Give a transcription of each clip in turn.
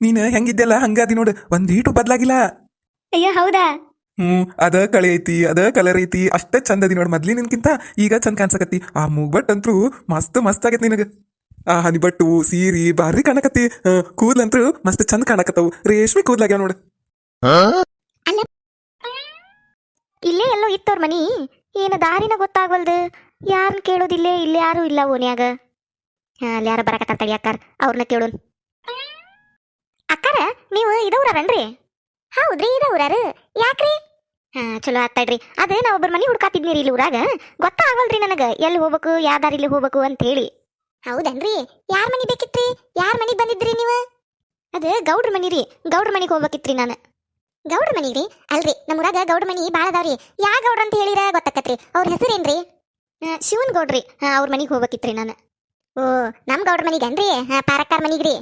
ನೀನ್ ಹೆಂಗಿದ್ದೆಲ್ಲ ಹಂಗಾದಿ ನೋಡು ಒಂದೀಟು ಬದಲಾಗಿಲ್ಲ. ಅಯ್ಯೋ ಹೌದಾ? ಹ್ಮ್ ಅದ ಕಳೆ ಐತಿ ಅದ ಕಲರ್ ಐತಿ ಅಷ್ಟ ಚಂದ ಅದಿ ನೋಡ್ ಮೊದ್ಲಿನಿನ್ಕಿಂತ ಈಗ ಚಂದ ಕಾಣ್ಸಕತ್ತಿ. ಆ ಮೂಗ್ಬಟ್ ಅಂತೂ ಮಸ್ತ್ ಮಸ್ತ್ ಆಗೈತಿ ನಿನಗ. ಆ ಹನಿಬಟ್ಟು ಸೀರಿ ಬಾರಿ ಕಾಣಕತ್ತಿ. ಆ, ಕೂದ್ಲಂತ್ರು ಮಸ್ತ್ ಚಂದ ಕಾಣಕತ್ತವು. ರೇಷ್ಮೆ ಕೂದ್ಲಾಗ್ಯಾವ ನೋಡು. ಇಲ್ಲೇ ಎಲ್ಲೋ ಇತ್ತವ್ರ ಮನಿ. ಏನು ದಾರಿನ ಗೊತ್ತಾಗವಲ್ದು. ಯಾರನ್ನ ಕೇಳೋದಿಲ್ಲೇ ಇಲ್ಲಿ ಯಾರು ಇಲ್ಲ ಓನ್ಯಾಗ ಅಲ್ಲಿ ಯಾರು ಬರಕತ್ತಾರ ತಡಿಯಾಕಾರ ಅವ್ರನ್ನ ಕೇಳೋನ್. ನೀವು ಇದವ್ರನ್ರಿ ಹೌದ್ರಿ ಇದವ್ರಾರು. ಯಾಕ್ರಿ? ಹಾ ಚಲೋ ಆತ್ತಾಡ್ರಿ ಅದೇ ನಾ ಒಬ್ಬರ ಮನೆ ಹುಡ್ಕಾತಿದ್ನಿ ರೀ ಇಲ್ಲಿ ಊರಾಗ. ಗೊತ್ತಾಗಲ್ರಿ ನನಗೆ? ಎಲ್ಲಿ ಹೋಗ್ಬೇಕು ಯಾವ ಇಲ್ಲಿ ಹೋಗ್ಬೇಕು ಅಂತ ಹೇಳಿ ಹೌದನ್ರಿ? ಯಾರ ಮನಿ ಬೇಕಿತ್ರಿ? ಯಾರ ಮನಿಗೆ ಬಂದಿದ್ರಿ ನೀವು? ಅದೇ ಗೌಡ್ರ ಮನಿ ರೀ ಗೌಡ್ರ ಮನಿಗೆ ಹೋಗ್ಬೇಕಿತ್ರಿ ನಾನು. ಗೌಡ್ರ ಮನೆ ರೀ ಅಲ್ರಿ ನಮ್ಮ ಊರಾಗ ಗೌಡ್ರ ಮನಿ ಭಾಳ ಅದಾವ್ರಿ. ಯಾ ಗೌಡ್ರ ಅಂತ ಹೇಳಿರ ಗೊತ್ತಾಕತ್ರಿ. ಅವ್ರ ಹೆಸರೇನ್ರಿ? ಶಿವನ್ ಗೌಡ್ರಿ. ಹಾ ಅವ್ರ ಮನಿಗೆ ಹೋಗ್ಬೇಕಿತ್ರಿ ನಾನು. ಓ ನಮ್ಮ ಗೌಡ್ರ ಮನಿಗನ್ರಿ? ಪಾರಕ್ಕಾರ ಪಾರಕ್ಕಾರ್ ಮನಿಗ್ರಿ.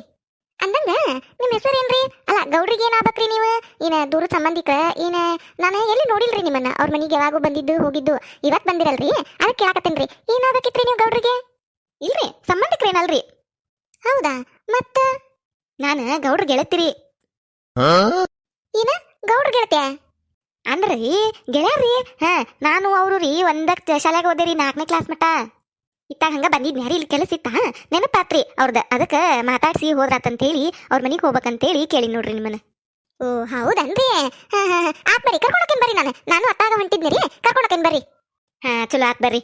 ಅಂದಂಗ ನಿಮ್ಮ ಹೆಸರೇನ್ರಿ ಅಲ್ಲ ಗೌಡ್ರಿಗೆ ಏನ್ ಆಗ್ಬೇಕ್ರಿ ನೀವು? ಏನ ದೂರ ಸಂಬಂಧಿಕ ಏನ ನಾನು ಎಲ್ಲಿ ನೋಡಿಲ್ರಿ ನಿಮ್ಮನ್ನ? ಅವ್ರ ಮನೆಗೆ ಯಾವಾಗೂ ಬಂದಿದ್ದು ಹೋಗಿದ್ದು ಇವತ್ ಬಂದಿರಲ್ರಿ? ಅದಕ್ಕೆ ಕೇಳಾಕತ್ತೇನ್ರಿ ಏನ್ ಆಗ್ಬೇಕಿತ್ರಿ ನೀವು ಗೌಡ್ರಿಗೆ? ಇಲ್ರಿ ಸಂಬಂಧಿಕರೇನಲ್ರಿ ಹೌದಾ? ಮತ್ತ? ನಾನು ಗೌಡ್ರ ಗೆಳತಿರಿ. ಏನ ಗೌಡ್ರ ಗೆಳತ್ಯ? ಅಂದ್ರಿ ಗೆಳೆಯರ್ರಿ ಹಾ ನಾನು ಅವರು ರೀ ಒಂದ ಶಾಲೆಗೆ ಓದೇರಿ ನಾಲ್ಕನೇ ಕ್ಲಾಸ್ ಮಟ್ಟ. ಇತ್ತಾಗ ಹಂಗ ಬಂದಿದ್ನಿ ಹರಿ ಇಲ್ಲಿ ಕೆಲಸ ಇತ್ತ? ನೆನಪಾತ್ರಿ ಅವ್ರದ. ಅದಕ್ಕೆ ಮಾತಾಡ್ಸಿ ಹೋದ್ರಾತಂತೇಳಿ ಅವ್ರ ಮನಿಗೆ ಹೋಗ್ಬೇಕಂತೇಳಿ ಕೇಳಿ ನೋಡ್ರಿ ನಿಮ್ಮನ್ನ. ಓ, ಹೌದನ್ರಿ. ಆತ್ ಬರ್ರಿ, ಕರ್ಕೊಂಡೋಕೇನ್ ಬರ್ರಿ ನಾನು. ನಾನು ಅತ್ತಾಗ ಹೊಂಟಿದ್ನಿ ರೀ ಕರ್ಕೊಂಡೋಕೇನ್ ಬರ್ರಿ. ಹಾ, ಚಲೋ, ಆತ್ ಬರ್ರಿ.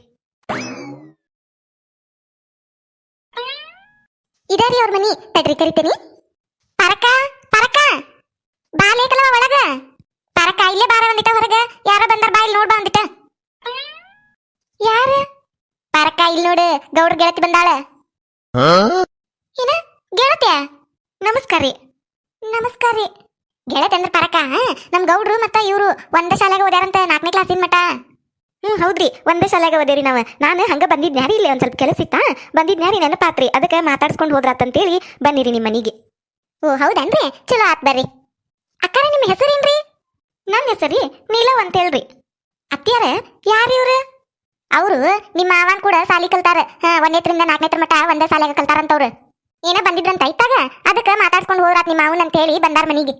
ಇದರಿ ಅವ್ರ ಮನಿ. ತಡ್ರಿ ಕರಿತೀನಿ ಪರಕ ಪರಕ. ಬಾಲೇಕಲವ ಒಳಗ. ಪರಕ, ಇಲ್ಲೇ ಬಾರ ಒಂದಿಟ ಹೊರಗ. ಯಾರ ಬಂದಾರ ಬಾ ಇಲ್ಲಿ ನೋಡ್ ಬಾ ಒಂದಿಟ. ಯಾರ? ಇಲ್ಲಿ ನೋಡು ಗೌಡ್ರ ಗೆಳತಿ ಬಂದಾಳೆ. ಏನ? ಗೆಳತಿಯ? ನಮಸ್ಕಾರ ರೀ ನಮಸ್ಕಾರ ರೀ ಗೆಳತಿ ಅಂದ್ರ ಪರಕ ನಮ್ ಗೌಡ್ರು ಮತ್ತ ಇವ್ರು ಒಂದೇ ಶಾಲೆಗೆ ಓದ್ಯಾರಂತ, ನಾಲ್ಕನೇ ಕ್ಲಾಸಿನ ಮಟ ಹ್ಮ್, ಹೌದ್ರಿ. ಒಂದೇ ಶಾಲೆಗೆ ಓದೇರಿ ನಾವ. ನಾನು ಹಂಗ ಬಂದಿದ್ನ್ಯಾರಿ ಇಲ್ಲಿ? ಒಂದ್ ಸ್ವಲ್ಪ ಕೆಲಸ ಇತ್ತ? ಬಂದಿದ್ನ್ಯಾರಿ ನೆನಪಾತ್ರಿ? ಅದಕ್ಕೆ ಮಾತಾಡ್ಸ್ಕೊಂಡು ಹೋದ್ರಾತಂತೇಳಿ ಬನ್ನಿರಿ ನಿಮ್ಮ ಮನಿಗೆ. ಓ, ಹೌದನ್ರಿ? ಚಲೋ ಆತ್ ಬರ್ರಿ. ಅಕ್ಕಾರ, ನಿಮ್ಮ ಹೆಸರೇನ್ರಿ? ನನ್ನ ಹೆಸರಿ ನೀಲವ್ ಅಂತ ಹೇಳ್ರಿ. ಅತ್ಯಾರ ಯಾರು ಇವ್ರು? ಅವರು ನಿಮ್ಮ ಮಾವನ್ ಕೂಡ ಸಾಲಿ ಕಲ್ತಾರ. ಒಂದೇತ್ರಿಂದ ನಾಲ್ಕನೇತ್ರ ಮಟ್ಟ ಒಂದೇ ಶಾಲೆಗೆ ಕಲ್ತಾರಂತವ್ರು. ಏನ ಬಂದಿದ್ರಂತ ಐತಾಗ ಅದಕ್ಕೆ ಮಾತಾಡ್ಸ್ಕೊಂಡು ಹೋದ್ರಾತ್ ನಿಮ್ಮ ಮಾವನ್ ಅಂತ ಹೇಳಿ ಬಂದಾರ ಮನಿಗೆ.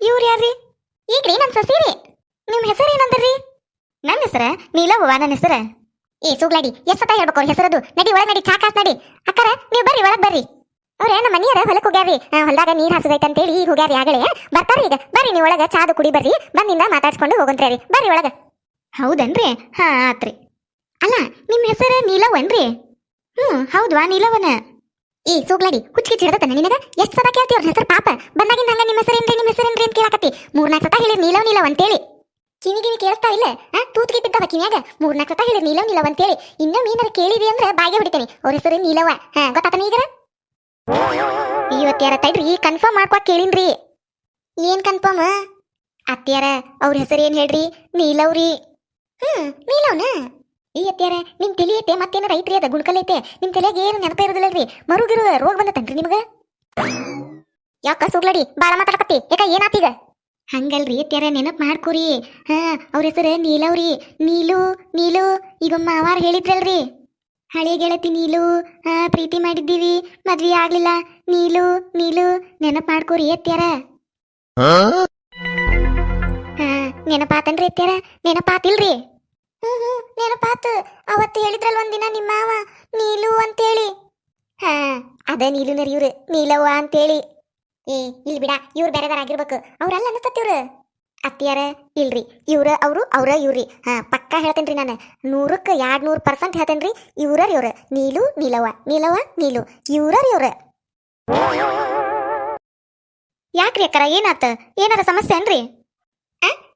ಇವ್ರು ಯಾರ್ರಿ? ಈಗ್ರಿ ನಮ್ ರೀ ನಿಮ್ಮ ಹೆಸರು ಏನಂದ್ರಿ? ನನ್ನ ಹೆಸರ ನೀಲವ್ವ ನನ್ನ ಹೆಸರ. ಏ ಸೂಗ್ಲಾಡಿ ಎಷ್ಟತ್ತ ಹೇಳ್ಬೇಕು ಅವ್ರ ಹೆಸರದು? ನಡಿ, ಒಳಗೆ ನಡಿ ಚಾಕಾಸ್ ನಡಿ. ಅಕ್ಕಾರ, ನೀವು ಬರ್ರಿ, ಒಳಗೆ ಬರ್ರಿ. ಅವ್ರ, ನಮ್ಮ ಮನೆಯರ ಹೊಲಕ್ ಹೋಗ್ಯಾರಿ ಹೊಲದಾಗ ನೀರ್ ಹಸದೈತೆ ಅಂತೇಳಿ ಈಗ ಹೋಗ್ಯಾರಿ ಆಗಲೇ. ಬರ್ತಾರೆ ಈಗ. ಬರ್ರಿ ನೀವು ಒಳಗೆ, ಚಾದು ಕುಡಿ ಬರ್ರಿ. ಬಂದಿಂದ ಮಾತಾಡ್ಸ್ಕೊಂಡು ಹೋಗಂತ್ರಿ ಬರ್ರಿ ಒಳಗೆ. ಹೌದನ್ರಿ? ಹಾ, ಆತ್ರಿ. ಅಲ್ಲ ನಿಮ್ಮ ಹೆಸರು ನೀಲವನ್ರಿ ಹ್ಮ್ ಹೌದ್ವಾ ನೀಲವನ ಏ, ಸೋಗ್ಲಾಡಿ, ಹುಚ್ಚಿಗೆ ಚಿಡದತನ ನಿನಗ? ಎಷ್ಟ್ ಸತ ಕೇಳ್ತಿ ಅವ್ರ ಹೆಸರು ಪಾಪ? ಬಂದಾಗಿಂದ ಹಂಗ ನಿಮ್ಮ ಹೆಸರೇನ್ರಿ ನಿಮ್ಮ ಹೆಸರೇನ್ರಿ ಅಂತ ಕೇಳಾಕತ್ತಿ. ಮೂರ್ನಾಲ್ಕು ಸತ ಹೇಳಿ ನೀಲವ್ ನೀಲವ್ ಅಂತೇಳಿ. ಕಿವಿ ಕಿವಿ ಕೇಳ್ತಾ ಇಲ್ಲ? ಆ ತೂತ್ಗೆ ಬಿದ್ದವ ಕಿವಿಯಾಗ? ಮೂರ್ನಾಲ್ಕು ಸತ ಹೇಳಿ ನೀಲವ್ ನೀಲವ್ ಅಂತೇಳಿ. ಇನ್ನೂ ಮೀನರ ಕೇಳಿದಿ ಅಂದ್ರೆ ಬಾಯಿಗೆ ಹೊಡಿತೇನೆ. ಅವ್ರ ಹೆಸರು ನೀಲವ ಹಾ, ಗೊತ್ತಾತನ ಈಗ ಇವತ್ತ್ಯಾರ ತಡ್ರಿ ಕನ್ಫರ್ಮ್ ಮಾಡ್ಕೋ ಕೇಳಿನ್ರಿ. ಏನ್ ಕನ್ಫರ್ಮ್ ಅತ್ಯಾರ ಅವ್ರ ಹೆಸರು ಏನ್ ಹೇಳ್ರಿ? ನೀಲವ್ರಿ ಹ್ಮ್, ನೀಲವ್ನ? ಈ ಅತ್ಯಾರ ನಿಮ್ ತಲಿ ಐತೆ ಮತ್ತೇನಾರ ಐತ್ರಿ ಅದ ಗುಳ್ಕಲ್ ಐತೆ? ನಿಮ್ ತಲೆಗೆ ಏನು ನೆನಪ ಇರೋದಿಲ್ಲಲ್ರಿ? ಮರುಗಿರುವ ರೋಗ ಬಂದತನ್ರಿ ನಿಮಗ? ಯಾಕ ಸುಗ್ಲಡಿ ಬಾಳ ಮಾತಾಡಕತ್ತಿ. ಯಾಕ ಏನಾತೀಗ ಹಂಗಲ್ರಿ ಅತ್ಯಾರ ನೆನಪ್ ಮಾಡ್ಕೋರಿ. ಹಾ ಅವ್ರ ಹೆಸರು ನೀಲವ್ರಿ. ನೀಲು ನೀಲು ಈಗ ಮಾವಾರ ಹೇಳಿದ್ರಲ್ರಿ. ಹಳೆ ಗೆಳತಿ ನೀಲು ಹಾ ಪ್ರೀತಿ ಮಾಡಿದ್ದೀವಿ ಮದ್ವಿ ಆಗ್ಲಿಲ್ಲ. ನೀಲು ನೀಲು ನೆನಪ್ ಮಾಡ್ಕೋರಿ ಅತ್ಯಾರ ಹಾ? ನೆನಪಾತನ್ರಿ ಅತ್ಯಾರ ನೆನಪಾತಿಲ್ರಿ. ಹ್ಮ್ ಹ್ಮ್ ನೆನಪಾತು. ಅವತ್ತು ಹೇಳಿದ್ರಲ್ ಒಂದಿನ ನಿಮ್ಮ ಮಾವ, ನೀಲು ಅಂತೇಳಿ. ಹಾ, ಅದ ನೀಲುನರಿ ಇವ್ರು ನೀಲವ್ವ ಅಂತೇಳಿ. ಏ, ಇಲ್ ಬಿಡ, ಇವ್ರು ಬೇರೆದಾರಾಗಿರ್ಬೇಕು ಅವ್ರಲ್ಲ ಅನ್ಸತ್ತಿವ್ರು ಅತ್ತಿಯಾರ, ಇಲ್ರಿ, ಇವ್ರ ಅವರು, ಅವ್ರ ಇವ್ರಿ. ಹಾ, ಪಕ್ಕಾ ಹೇಳ್ತೇನ್ರಿ ನಾನು. ನೂರಕ್ಕೆ ಎರಡ್ ನೂರು ಪರ್ಸೆಂಟ್ ಹೇಳ್ತೇನ್ರಿ ಇವ್ರ ಇವ್ರ. ನೀಲು, ನೀಲವ್ವ ನೀಲವ್ವ, ನೀಲು. ಇವ್ರ ಇವ್ರ. ಯಾಕ್ರಿ ಅಕ್ಕರ, ಏನಾತ? ಏನಾರ ಸಮಸ್ಯೆ ಏನ್ರಿ?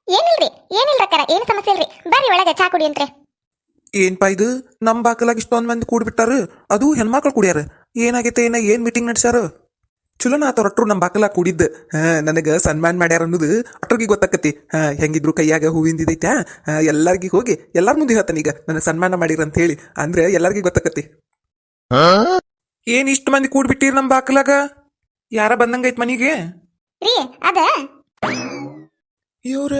ಏನಿಲ್ರಿ? ಏನಿಲ್ಲ ರಕ್ಕರ ಏನು ಸಮಸ್ಯೆ ಇಲ್ರಿ? ಬರ್ರಿ ಒಳಗೆ ಚಾ ಕುಡಿ ಅಂತ್ರೆ. ಏನ್ಪಾ ಇದು? ನಮ್ ಬಾಕಲಾಗ ಇಷ್ಟೊಂದ್ ಮಂದಿ ಕೂಡ್ಬಿಟ್ಟಾರ. ಅದು ಹೆಣ್ಮಕ್ಳು ಕುಡಿಯಾರ. ಏನಾಗೈತೆ ಏನ ಏನ್ ಮೀಟಿಂಗ್ ನಡ್ಸ್ಯಾರ? ಚಲೋನ ನಾ ತೊರಟ್ರು ನಮ್ ಬಾಕಲಾಗ ಕೂಡಿದ್ದ. ಹಾ ನನಗ ಸನ್ಮಾನ ಮಾಡ್ಯಾರ ಅನ್ನೋದು ಅಟ್ರಿಗೆ ಗೊತ್ತಾಕತಿ ಹಾ ಹೆಂಗಿದ್ರು ಕೈಯಾಗ ಹೂವಿಂದಿದೈತ್ಯಾ ಎಲ್ಲಾರ್ಗಿ ಹೋಗಿ ಎಲ್ಲಾರ ಮುಂದೆ ಹೇಳ್ತಾನೆ ಈಗ. ನನಗೆ ಸನ್ಮಾನ ಮಾಡಿರ ಅಂತ ಹೇಳಿ. ಅಂದ್ರೆ ಎಲ್ಲಾರ್ಗಿ ಗೊತ್ತಾಕತಿ ಏನ್ ಇಷ್ಟ ಮಂದಿ ಕೂಡ್ಬಿಟ್ಟಿರ್ ನಮ್ ಬಾಕಲಾಗ? ಯಾರ ಬಂದಂಗೈತ್ ಮನಿಗೆ? ರೀ ಅದ? ಇವ್ರ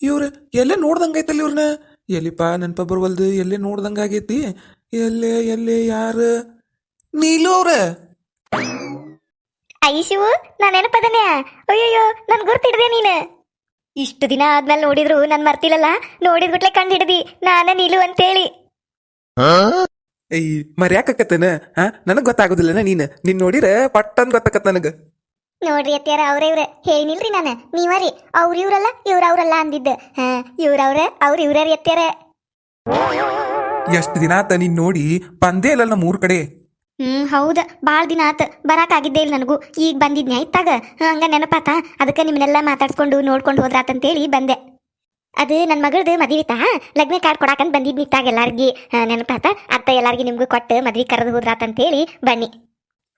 ಇವ್ರ ಎಲ್ಲೇ ನೋಡ್ದಂಗೈತಲ್ಲ ಇವ್ರನ್ನ ಎಲ್ಲಿಪ್ಪ ನೆನಪ ಬರ್ವಲ್ದು? ಎಲ್ಲೇ ನೋಡ್ದಂಗಾಗೈತಿ? ಎಲ್ಲೇ ಎಲ್ಲೇ ಯಾರು? ನೀಲು ಅವ್ರ! ಐಶು ನಾನು ನೆನಪದನೇ ಅಯ್ಯಯ್ಯೋ ನನ್ ಗುರ್ತಿಡ್ದೆ ನೀನು. ಇಷ್ಟು ದಿನ ಆದ್ಮೇಲೆ ನೋಡಿದ್ರು ನನ್ ಮರ್ತಿಲ್ಲಲ್ಲ ನೋಡಿದ್ ಗುಟ್ಲೆ ಕಂಡು ಹಿಡ್ದಿ ನಾನ ನೀಲು ಅಂತೇಳಿ. ಏಯ್ ಮರ್ಯಾಕತ್ತೇನ ಹಾ? ನನಗ್ ಗೊತ್ತಾಗುದಿಲ್ಲನ ನೀನ್? ನಿನ್ ನೋಡಿರ ಪಟ್ಟನ್ ಗೊತ್ತಾಕತ್ ನನಗ. ನೋಡ್ರಿ ಅತ್ಯಾರ ಅವ್ರ ಇವ್ರ. ಹೇಳಿಲ್ರಿ ನಾನು. ನೀವರಿ ಅವ್ರ ಇವ್ರಲ್ಲ ಇವ್ರ ಅವ್ರಲ್ಲ ಅಂದಿದ್ದ. ಹಾ ಇವ್ರ ಅವ್ರ ಅವ್ರ ಇವ್ರ ಎಷ್ಟು ದಿನ ಆತ ನೀನ್ ನೋಡಿ? ಬಂದೇ ಇಲ್ಲ ನಮ್ಮ ಊರ್ ಕಡೆ. ಹ್ಮ್ ಹೌದ. ಬಾಳ ದಿನ ಆತ. ಬರಾಕ್ ಆಗಿದ್ದೇ ಇಲ್ಲ ನನಗೂ. ಈಗ ಬಂದಿದ್ನ್ಯಾ ಇತ್ತಾಗ? ಹಂಗ ನೆನಪಾತ? ಅದಕ್ಕೆ ನಿಮ್ಮನ್ನೆಲ್ಲ ಮಾತಾಡ್ಸ್ಕೊಂಡು ನೋಡ್ಕೊಂಡು ಹೇಳಿ ಬಂದೆ. ಅದು ನನ್ನ ಮಗಳದು ಮದ್ವಿತಾ ಲಗ್ನ ಕಾರ್ಡ್ ಕೊಡಾಕಂತ ಬಂದಿದ್ನಿ ಇತ್ತಾಗ ಎಲ್ಲಾರ್ಗಿ. ನೆನಪಾತ? ಅತ್ತ ಎಲ್ಲಾರ್ಗಿ ನಿಮ್ಗೂ ಕೊಟ್ಟು ಮದ್ವಿ ಕರೆದು ಹೇಳಿ ಬನ್ನಿ.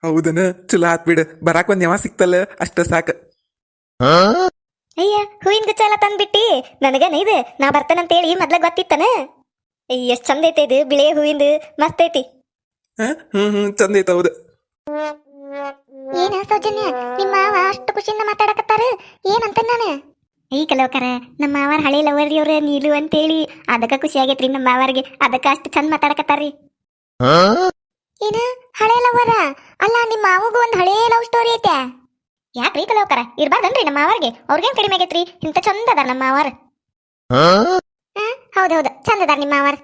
ಹೌದನ? ಚಲೋ ಆತ್ ಬಿಡ. ಬರಾಕ್ ಒಂದ್ ಯಾವ ಸಿಕ್ತಲ್ಲ? ಅಷ್ಟ ಸಾಕ. ಅಯ್ಯ ಹೂವಿನ ಗುಚ್ಚ ಎಲ್ಲ ತಂದ್ಬಿಟ್ಟಿ. ನನಗೇನ ಇದು? ನಾ ಬರ್ತೇನಂತೇಳಿ ಮೊದ್ಲ ಗೊತ್ತಿತ್ತನ? ಅಯ್ಯ ಎಷ್ಟ್ ಚಂದ ಐತೆ ಇದು. ಬಿಳಿಯ ಹೂವಿಂದು. ಮಸ್ತ್ ಐತಿ? ಹ್ಮ್ ಹ್ಮ್. ಚಂದ ಐತ ಹೌದು. ಏನ ಸೌಜನ್ಯ? ನಿಮ್ಮ ಮಾವ ಅಷ್ಟು ಖುಷಿಯಿಂದ ಮಾತಾಡಕತ್ತಾರ? ಏನಂತ ನಾನು? ಈ ಕೆಲವಕರ ನಮ್ಮ ಮಾವಾರ ಹಳೆ ಲವರ್ ಇವ್ರ ನೀಲು ಅಂತೇಳಿ. ಅದಕ್ಕ ಖುಷಿ ಆಗೈತ್ರಿ ನಮ್ಮ ಮಾವಾರಿಗೆ. ಅದಕ್ಕ ಅಷ್ಟು ಚಂದ ಮಾತಾಡಕತ್ತಾರ್ರಿ. ಏನ? ಹಳೆ ಲವರ ಅಲ್ಲ, ನಿಮ್ಮ ಮಾವಗೂ ಒಂದು ಹಳೆ ಲವ್ ಸ್ಟೋರಿ ಐತೆ. ಯಾಕ್ರಿ ಕಲೋಕರ ಇರ್ಬಾರ್ದನ್ರಿ ನಮ್ಮ ಮಾವಾರಿಗೆ. ಅವ್ರಿಗೇನ್ ಕಡಿಮೆ ಆಗೈತ್ರಿ? ಇಂತ ಚಂದ ಅದಾರ ನಮ್ಮ ಮಾವಾರ. ಹೌದು ಚಂದ ಅದಾರ ನಿಮ್ಮ ಮಾವಾರ.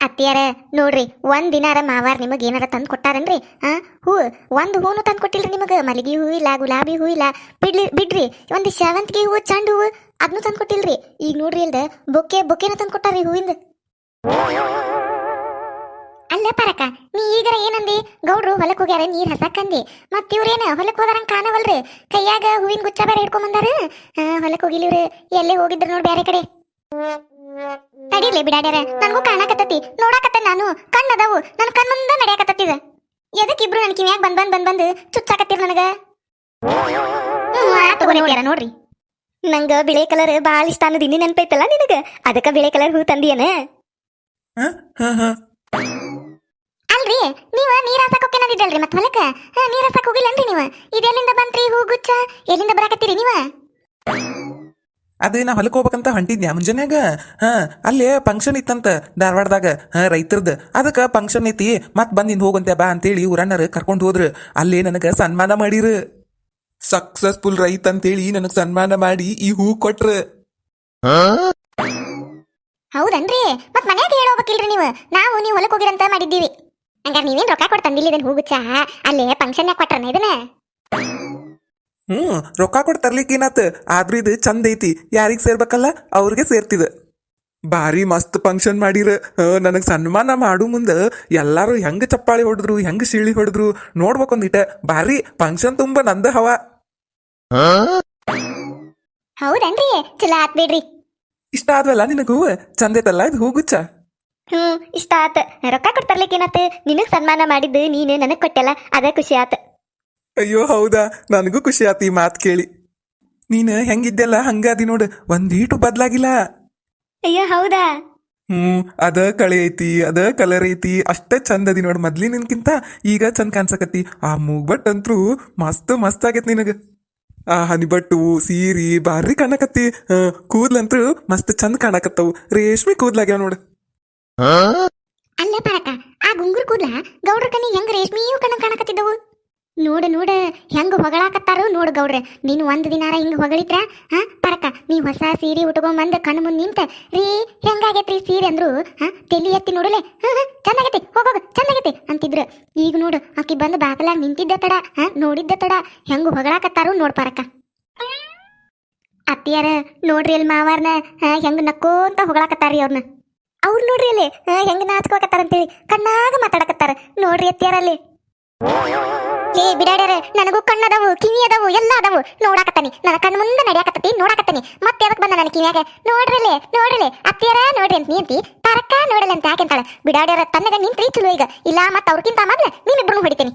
ಅತ್ತಿಯಾರ, ನೋಡ್ರಿ, ಒಂದ್ ದಿನಾರ ಮಾವಾರ್ ನಿಮಗ್ ಏನಾರ ತಂದ್ ಕೊಟ್ಟಾರನ್ರಿ? ಆ ಹೂ, ಒಂದ್ ಹೂನು ತಂದ್ ಕೊಟ್ಟಿಲ್ರಿ ನಿಮಗ? ಮಲ್ಲಿಗೆ ಹೂ ಇಲ್ಲ ಗುಲಾಬಿ ಹೂ ಇಲ್ಲ ಬಿಡ್ಲಿ, ಬಿಡ್ರಿ, ಒಂದ್ ಶಾವಂತಿಗೆ ಹೂ ಚಂಡು ಹೂವು ಅದನ್ನು ತಂದ್ ಕೊಟ್ಟಿಲ್ರಿ. ಈಗ ನೋಡ್ರಿ ಇಲ್ದ, ಬೊಕ್ಕೆ, ಬೊಕ್ಕೆನ ತಂದ್ ಕೊಟ್ಟಾರಿ ಹೂವಿಂದ. ಅಲ್ಲ ಪರಕ, ನೀ ಈಗರ ಏನಂದಿ? ಗೌಡ್ರು ಹೊಲಕ್ ಹೋಗ್ಯಾರ, ನೀರ್ ಹಸಕಂದಿ ಮತ್ ಇವ್ರೇನ, ಹೊಲಕ್ ಹೋದಾರಂಗ್ ಕಾಣವಲ್ರಿ? ಕೈಯಾಗ ಹೂವಿನ ಗುಚ್ಚ ಬೇರೆ ಹಿಡ್ಕೊಂಡ್ ಬಂದಾರ? ಹೊಲಕ್ ಹೋಗಿಲಿವ್ರಿ, ಎಲ್ಲೇ ಹೋಗಿದ್ರು ನೋಡ್ ಬ್ಯಾರೆ ಕಡೆ. ತಡಿಲಿ ಬಿಡಾಡ್ಯಾರ, ನನಗೂ ಕಾಣಕತ್ತತಿ ನೋಡಾಕತ್ತ ನಾನು? ಕಣ್ಣದವು ನನ್ನ ಕಣ್ಣುಂದ ನಡೆಯಾಕತ್ತಿದ ಎದಕ್ ಇಬ್ರು ನನ್ ಕಿವ್ಯಾಗ ಬಂದ್ ಬಂದ್ ಬಂದ್ ಬಂದ್ ಚುಚ್ಚಾಕತ್ತಿರ್ ನನಗ? ನೋಡ್ರಿ. ನಂಗ ಬಿಳೆ ಕಲರ್ ಬಾಳ ಇಷ್ಟ ಅನ್ನೋದು ನೆನಪೈತಲ್ಲ ನಿನಗ? ಅದಕ್ಕ ಬಿಳೆ ಕಲರ್ ಹೂ ತಂದಿಯನ? ಅಲ್ರಿ ನೀವ ನೀರ್ ಹಾಸಕ್ ನಂದಿದ್ದಲ್ರಿ ಮತ್ ಹೊಲಕ್ಕ? ನೀರ ಹಾಸಕ್ ಹೋಗಿಲ್ಲನ್ರಿ ನೀವ? ಇದೆಲ್ಲಿಂದ ಬಂತ್ರಿ ಹೂ ಗುಚ್ಚ? ಎಲ್ಲಿಂದ ಬರಾಕತ್ತೀರಿ ನೀವ? ಅದೇ ನಾ ಹೊಲಕ್ ಹೋಗ್ಬೇಕಂತ ಹೊಂಟಿದ್ನ್ಯಾ ಮುಂಜಾನ್ಯಾಗ? ಹಾ ಅಲ್ಲೇ ಫಂಕ್ಷನ್ ಇತ್ತಂತ ಧಾರವಾಡದಾಗ ಹಾ ರೈತರದ್ದು ಅದಕ್ಕ ಫಂಕ್ಷನ್ ಐತಿ ಮತ್ ಬಂದಿಂದ ಹೋಗಂತೆ ಬಾ ಅಂತೇಳಿ ಊರಣ್ಣರು ಕರ್ಕೊಂಡು ಹೋದ್ರು. ಅಲ್ಲೇ ನನಗ ಸನ್ಮಾನ ಮಾಡಿರು. ಸಕ್ಸಸ್ಫುಲ್ ರೈತ ಅಂತೇಳಿ ನನಗೆ ಸನ್ಮಾನ ಮಾಡಿ ಈ ಹೂ ಕೊಟ್ರ. ಹೌದನ್ರಿ? ಮತ್ ಮನ್ಯಾಗ ಹೇಳೋಬೇಕಿಲ್ರಿ ನೀವು? ನಾವು ನೀವು ಹೊಲಕ್ ಹೋಗಿರಂತ ಮಾಡಿದ್ದೀವಿ. ಹಂಗಾರ ನೀವೇನ್ ರೊಕ್ಕ ಕೊಟ್ಟು ತಂದಿಲ್ಲ ಹೋಗುಚ್ಚ ಗುಚ್ಚ ಅಲ್ಲೇ ಫಂಕ್ಷನ್ ಕೊಟ್ರನ ಇದನ್ನ? ಹ್ಮ್ ರೊಕ್ಕ ಕೊಟ್ಟು ತರ್ಲಿಕ್ಕೆ ಏನಾತ? ಆದ್ರೂ ಇದು ಚಂದ ಐತಿ. ಯಾರಿಗ್ ಸೇರ್ಬೇಕಲ್ಲ? ಅವ್ರಿಗೆ ಸೇರ್ತಿದ. ಭಾರಿ ಮಸ್ತ್ ಫಂಕ್ಷನ್ ಮಾಡಿರ. ನನಗ್ ಸನ್ಮಾನ ಮಾಡು ಮುಂದ. ಎಲ್ಲಾರು ಹೆಂಗ್ ಚಪ್ಪಾಳಿ ಹೊಡೆದ್ರು ಹೆಂಗ್ ಶಿಳಿ ಹೊಡೆದ್ರು ನೋಡ್ಬೇಕೊಂದಿಟ ಭಾರಿ ಫಂಕ್ಷನ್ ತುಂಬಾ ನಂದ ಹವಾ. ಹೌದನ್ರಿ? ಚಲೋ ಆತ್ ಬಿಡ್ರಿ. ಇಷ್ಟ ಆದ್ವಲ್ಲ ನಿನಗೂ? ಚಂದೈತಲ್ಲ ಚಂದ ಐತಲ್ಲ ಇದು ಹೂಗುಚ್ಚ ಹ್ಮ್ ಇಷ್ಟ ಆತ. ರೊಕ್ಕ ಕೊಟ್ಟು ನಿನಗೆ ಸನ್ಮಾನ ಮಾಡಿದ್ದು ನೀನು ನನಗೆ ಕೊಟ್ಟೆಲ್ಲ ಅದ ಖುಷಿ ಆತ. ಅಯ್ಯೋ ಹೌದಾ? ನನಗೂ ಖುಷಿ ಆತು ಈ ಮಾತ್ ಕೇಳಿ. ನೀನು ಹೆಂಗಿದ್ದೆಲ್ಲ ಹಂಗಾದಿ ನೋಡು ಒಂದೀಟು ಬದಲಾಗಿಲ್ಲ. ಅಯ್ಯೋ ಹೌದಾ? ಹ್ಮ್ ಅದ ಕಳೆ ಐತಿ ಅದ ಕಲರ್ ಐತಿ ಅಷ್ಟ ಚಂದ ಅದಿ ನೋಡ್ ಮೊದ್ಲಿನಕ್ಕಿಂತ ಈಗ ಚಂದ ಕಾಣ್ಸಕತ್ತಿ. ಆ ಮೂಗ್ಬಟ್ ಅಂತ್ರು ಮಸ್ತ್ ಮಸ್ತ್ ಆಗೈತಿ ನಿನಗ. ಆ ಹನಿಬಟ್ಟು ಸೀರಿ ಬಾರಿ ಕಾಣಕತ್ತಿ. ಕೂದ್ಲಂತೂ ಕೂದ್ಲಂತ್ರು ಮಸ್ತ್ ಚಂದ ಕಾಣಕತ್ತವು. ರೇಷ್ಮೆ ಕೂದ್ಲಾಗ್ಯಾವ ನೋಡ್. ಅಲ್ಲ ಪರಕ, ಆ ಗುಂಗುರ್ ಕೂದ್ಲ ಗೌಡ್ರ ಕನಿ ಹೆಂಗ್ ರೇಷ್ಮಿಯೂ ಕಣ್ಣ ಕಾಣಕತ್ತಿದ್ದವು? ನೋಡ ನೋಡ, ಹೆಂಗ್ ಹೊಗಳಾಕತ್ತಾರು ನೋಡು ಗೌಡ್ರೆ. ನೀನು ಒಂದ್ ದಿನಾರ ಹಿಂಗ್ ಹೊಗಳಿದ್ರ, ಹಾ? ಪರಕ, ನೀ ಹೊಸ ಸೀರೆ ಉಟ್ಕೊಂಬಂದ ಕಣ್ಣು ಮುಂದ್ ನಿಂತ, ರೀ, ಹೆಂಗಾಗೈತ್ರಿ ಸೀರೆ ಅಂದ್ರು, ಹಾ? ತೆಲಿ ಎತ್ತಿ ನೋಡಲೆ, ಹಾ ಹಾ, ಚಂದಾಗೈತಿ ಹೋಗೋಗ ಚಂದಾಗೈತಿ ಅಂತಿದ್ರು. ಈಗ ನೋಡು, ಆಕಿ ಬಂದ್ ಬಾಕಲಾಗ ನಿಂತಿದ್ದ ತಡ, ಹಾ? ನೋಡಿದ್ದ ತಡ, ಹೆಂಗ್ ಹೊಗಳಾಕತ್ತಾರು ನೋಡ್ ಪರಕ. ಅತ್ತಿಯಾರ, ನೋಡ್ರಿ ಅಲ್ಲಿ ಮಾವಾರ್ನ ಹೆಂಗ್ ನಕ್ಕೋಂತ ಹೊಗಳಾಕತ್ತಾರಿ ಅವ್ರನ್ನ ಅವ್ರು ನೋಡ್ರಿ ಅಲ್ಲಿ ಹೆಂಗ್ ನಾಚ್ಕೋಕತ್ತಾರ ಅಂತೇಳಿ, ಕಣ್ಣಾಗ ಮಾತಾಡಕತ್ತಾರ. ನೋಡ್ರಿ ಅತ್ತಿಯಾರಲ್ಲಿ ಏ, ಬಿಡಾಡ್ಯಾರ, ನನಗೂ ಕಣ್ಣದವು, ಕಿವಿ ಅದಾವು, ಎಲ್ಲ ಅದಾವು. ನೋಡಾಕತ್ತಾನಿ. ನನ್ನ ಕಣ್ಣು ಮುಂದೆ ನಡ್ಯಾಕತ್ತತಿ, ನೋಡಾಕತ್ತಾನಿ. ಮತ್ತೆ ಯಾವಕ್ ಬಂದ ನನ್ನ ಕಿವಿಯಾಗ? ನೋಡ್ರಲೆ ನೋಡ್ರಲೆ ಅತ್ತಿಯಾರ ನೋಡ್ರಿ ಅಂತ ನಿಂತಿ, ತರಕ ನೋಡಲ್ಲ ಅಂತ ಯಾಕೆಂತಾಳೆ ಬಿಡಾಡ್ಯಾರ ತನ್ನಗ ನಿಂತ್ರಿ, ಚಲೋ ಈಗ. ಇಲ್ಲ, ಮತ್ತೆ ಅವ್ರಕ್ಕಿಂತ ಮೊದ್ಲ ನೀನಿಬ್ರು ಹೊಡಿತೀನಿ.